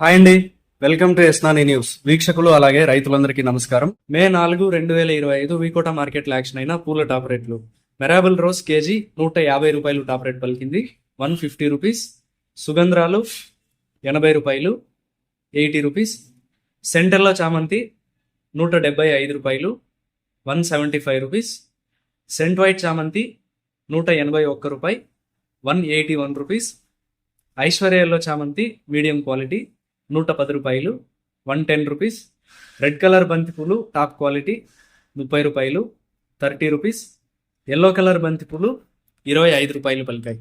Hi అండి. Welcome to ఎస్నాని news. వీక్షకులు అలాగే రైతులందరికీ నమస్కారం. మే నాలుగు రెండు వేల ఇరవై ఐదు వీకోట మార్కెట్లో యాక్షన్ అయిన పూల టాప్ రేట్లు. మెరాబుల్ రోజ్ కేజీ నూట యాభై రూపాయలు టాప్ రేట్ పలికింది. One fifty rupees. సుగంధ్రాలు ఎనభై రూపాయలు. Eighty rupees. సెంటర్లో చామంతి నూట డెబ్బై ఐదు రూపాయలు. One seventy five rupees. Scent white చామంతి నూట ఎనభై ఒక్క రూపాయి. One eighty one rupees. ఐశ్వర్యాల్లో చామంతి మీడియం క్వాలిటీ. నూట పది రూపాయలు one ten rupees. Red colour బంతిపూలు టాప్ క్వాలిటీ ముప్పై రూపాయలు థర్టీ రూపీస్. ఎల్లో కలర్ బంతిపూలు ఇరవై ఐదు రూపాయలు పలికాయి.